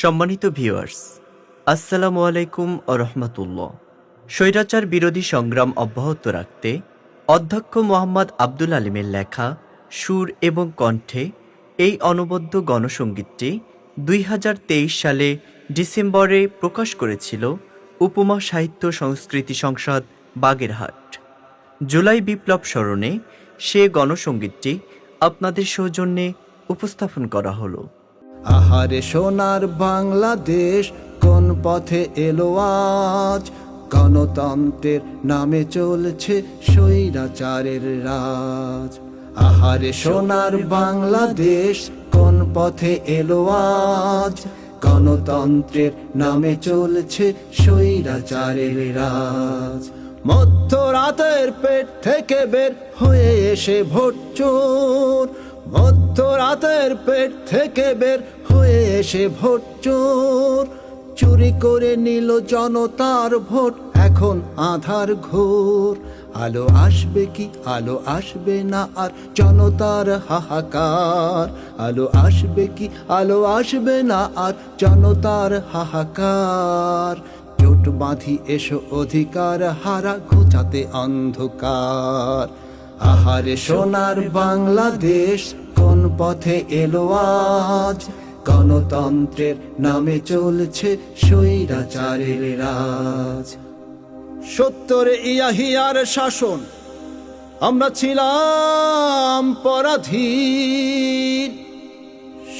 সম্মানিত ভিউয়ার্স, আসসালামু আলাইকুম ও রহমতুল্লাহ। স্বৈরাচার বিরোধী সংগ্রাম অব্যাহত রাখতে অধ্যক্ষ মোহাম্মদ আব্দুল আলিমের লেখা, সুর এবং কণ্ঠে এই অনবদ্য গণসঙ্গীতটি দুই সালে ডিসেম্বরে প্রকাশ করেছিল উপমা সাহিত্য সংস্কৃতি সংসদ বাগেরহাট। জুলাই বিপ্লব স্মরণে সে গণসঙ্গীতটি আপনাদের সৌজন্যে উপস্থাপন করা হলো। আহারে সোনার বাংলাদেশ, কোন পথে এলো আজ? গণতন্ত্রের নামে চলছে স্বৈরাচারের রাজ। আহারে সোনার বাংলাদেশ, কোন পথে এলো আজ? গণতন্ত্রের নামে চলছে স্বৈরাচারের রাজ। মধ্যরাতের পেট থেকে বের হয়ে এসে ভোট চোর। মধ্যরাতের পেট থেকে বের হয়ে এসে ভোট চোর। চুরি করে নিল জনতার ভোট, এখন আধার ঘোর। আলো আসবে কি? আলো আসবে না আর জনতার হাহাকার। আলো আসবে কি? আলো আসবে না আর জনতার হাহাকার। জোট বাঁধি এসো অধিকার হারা, ঘোচাতে অন্ধকার। আহারে সোনার বাংলাদেশ, কোন পথে এলো আজ? গণতন্ত্রের নামে চলছে স্বৈরাচারের রাজ। সত্তরে ইয়াহিয়ার শাসন, আমরা ছিলাম পরাধীন।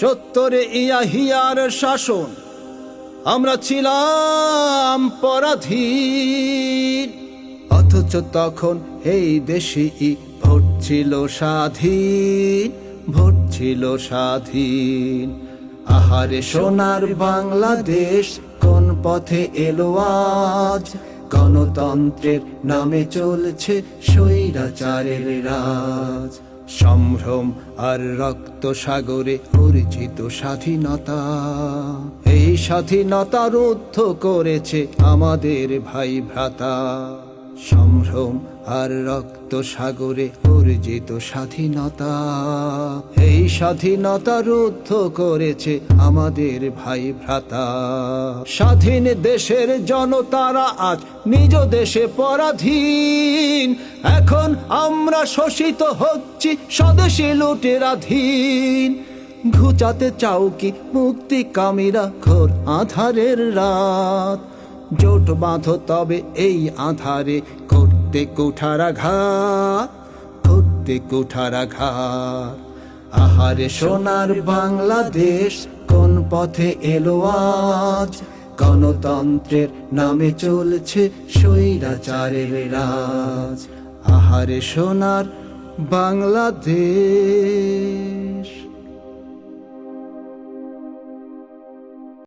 সত্তরে ইয়াহিয়ার শাসন, আমরা ছিলাম পরাধীন। অথচ তখন এই দেশে ভোট ছিল স্বাধীন, ভোট ছিল স্বাধীন। আহারে সোনার বাংলাদেশ কোন পথে এলো আজ? গণতন্ত্রের নামে চলছে স্বৈরাচারের রাজ। সম্ভ্রম আর রক্ত সাগরে অর্জিত স্বাধীনতা। এই স্বাধীনতা রুদ্ধ করেছে আমাদের ভাই ভ্রাতা। সম্ভ্রম আর রক্ত সাগরে অর্জিত স্বাধীনতা। এই স্বাধীনতা রুদ্ধ করেছে আমাদের ভাই ভ্রাতা। স্বাধীন দেশের জনতারা আজ নিজ দেশে পরাধীন। এখন আমরা শোষিত হচ্ছি স্বদেশী লুটেরাধীন ঘুচাতে চাও কি মুক্তি কামিরা ঘোর আধারের রাত? জোট বাঁধো তবে এই আধারে করতে কুঠারাঘাত করতে কুঠারাঘাত আহারে সোনার বাংলাদেশ, কোন পথে এলো আজ? গণতন্ত্রের নামে চলছে স্বৈরাচারের রাজ। আহারে সোনার বাংলাদেশ।